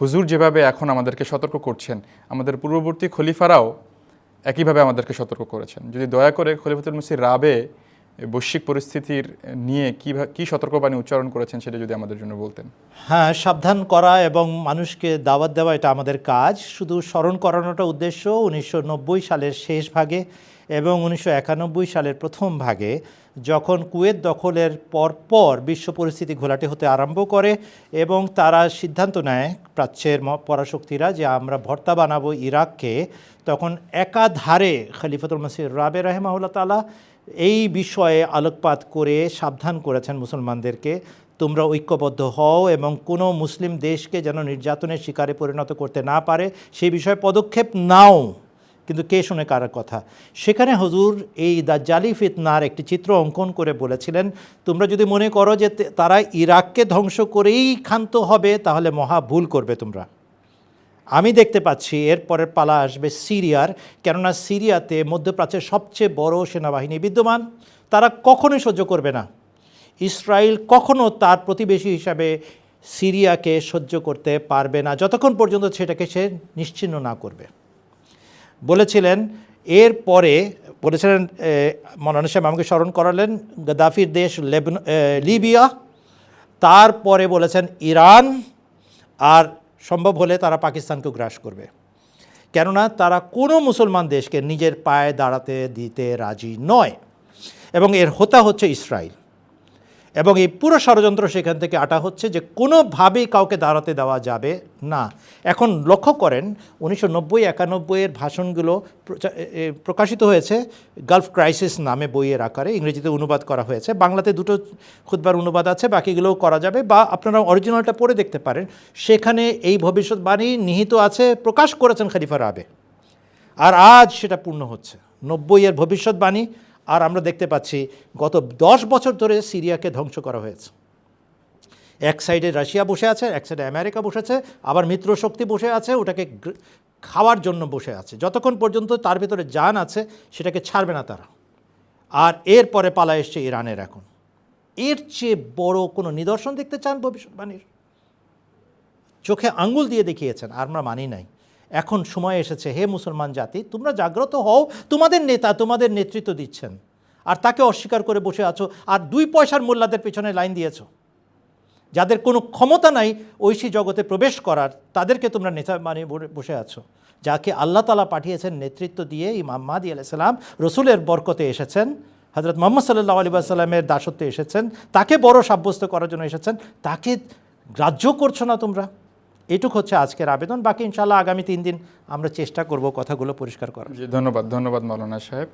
হুজুর যেভাবে এখন আমাদেরকে সতর্ক করছেন, আমাদের পূর্ববর্তী খলিফারাও একইভাবে আমাদেরকে সতর্ক করেছেন। যদি দয়া করে খলিফাতুল মুসির রাবে বৈশ্বিক পরিস্থিতির নিয়ে কীভাবে কী সতর্কবাণী উচ্চারণ করেছেন সেটা যদি আমাদের জন্য বলতেন? হ্যাঁ সাবধান করা এবং মানুষকে দাওয়াত দেওয়া এটা আমাদের কাজ। শুধু স্মরণ করানোটা উদ্দেশ্য উনিশশো নব্বই সালের শেষ ভাগে এবং উনিশশো একানব্বই সালের প্রথম ভাগে। যখন কুয়েত দখলের পরপর বিশ্ব পরিস্থিতি ঘোলাটে হতে আরম্ভ করে এবং তারা সিদ্ধান্ত নেয় প্রাচ্যের পরাশক্তিরা যে আমরা ভর্তা বানাবো ইরাককে, তখন একাধারে খলিফাতুল মসির রাবে রাহেমাউল্লা তালা এই বিষয়ে আলোকপাত করে সাবধান করেছেন মুসলমানদেরকে। তোমরা ঐক্যবদ্ধ হও এবং কোনো মুসলিম দেশকে যেন নির্যাতনের শিকারে পরিণত করতে না পারে, সেই বিষয়ে পদক্ষেপ নাও। কিন্তু কে শুনে কার কথা? সেখানে হুজুর এই দাজ্জালি ফিতনার একটি চিত্র অঙ্কন করে বলেছিলেন, তোমরা যদি মনে করো যে তারা ইরাককে ধ্বংস করেই ক্ষান্ত হবে, তাহলে মহা ভুল করবে তোমরা। আমি দেখতে পাচ্ছি এর পরের পালা আসবে সিরিয়ার, কেননা সিরিয়াতে মধ্যপ্রাচ্যের সবচেয়ে বড় সেনাবাহিনী বিদ্যমান। তারা কখনোই সহ্য করবে না। ইসরায়েল কখনো তার প্রতিবেশী হিসাবে সিরিয়াকে সহ্য করতে পারবে না, যতক্ষণ পর্যন্ত সেটাকে সে নিশ্চিহ্ন না করবে। বলেছিলেন, এর পরে, বলেছিলেন মৌলানা সাহেব আমাকে স্মরণ করালেন, গাদ্দাফির দেশ লেবন লিবিয়া, তারপরে বলেছেন ইরান, আর সম্ভব হলে তারা পাকিস্তানকেও গ্রাস করবে। কেননা তারা কোনো মুসলমান দেশকে নিজের পায়ে দাঁড়াতে দিতে রাজি নয়। এবং এর হোতা হচ্ছে ইসরায়েল এবং এই পুরো ষড়যন্ত্র সেখান থেকে আটা হচ্ছে যে কোনোভাবেই কাউকে দাঁড়াতে দেওয়া যাবে না। এখন লক্ষ্য করেন, উনিশশো নব্বই একানব্বইয়ের ভাষণগুলো প্রকাশিত হয়েছে গালফ ক্রাইসিস নামে বইয়ের আকারে, ইংরেজিতে অনুবাদ করা হয়েছে। বাংলাতে দুটো খুদবার অনুবাদ আছে, বাকিগুলোও করা যাবে বা আপনারা অরিজিনালটা পড়ে দেখতে পারেন। সেখানে এই ভবিষ্যৎবাণী নিহিত আছে, প্রকাশ করেছেন খলিফা রাবে। আর আজ সেটা পূর্ণ হচ্ছে। নব্বইয়ের ভবিষ্যৎবাণী আর আমরা দেখতে পাচ্ছি গত দশ বছর ধরে সিরিয়াকে ধ্বংস করা হয়েছে। এক সাইডে রাশিয়া বসে আছে, এক সাইডে আমেরিকা বসে আছে, আবার মিত্র শক্তি বসে আছে, ওটাকে খাওয়ার জন্য বসে আছে। যতক্ষণ পর্যন্ত তার ভিতরে যান আছে, সেটাকে ছাড়বে না তারা। আর এরপরে পালা এসছে ইরানের এখন। এর চেয়ে বড় কোনো নিদর্শন দেখতে চান ভবিষ্যৎবাণীর? চোখে আঙ্গুল দিয়ে দেখিয়েছেন, আর আমরা মানি নাই। এখন সময় এসেছে, হে মুসলমান জাতি, তোমরা জাগ্রত হও, তোমাদের নেতা তোমাদের নেতৃত্ব দিচ্ছেন। আর তাকে অস্বীকার করে বসে আছো আর দুই পয়সার মোল্লাদের পেছনে লাইন দিয়েছ। যাদের কোনো ক্ষমতা নাই ঐশী জগতে প্রবেশ করার, তাদেরকে তোমরা নেতা মানে বসে আছো। যাকে আল্লাহ তালা পাঠিয়েছেন নেতৃত্ব দিয়ে ইমাম মাদি আলাইসাল্লাম রসুলের বরকতে এসেছেন হজরত মোহাম্মদ সাল্লাহ আলী সাল্লামের দাসত্বে এসেছেন, তাকে বড় সাব্যস্ত করার জন্য এসেছেন, তাকে গ্রাহ্য করছ না তোমরা। এটুক হচ্ছে আজকের আবেদন। বাকি ইনশাল্লাহ আগামী তিন দিন আমরা চেষ্টা করব কথাগুলো পরিষ্কার করার। ধন্যবাদ ধন্যবাদ মৌলানা সাহেব।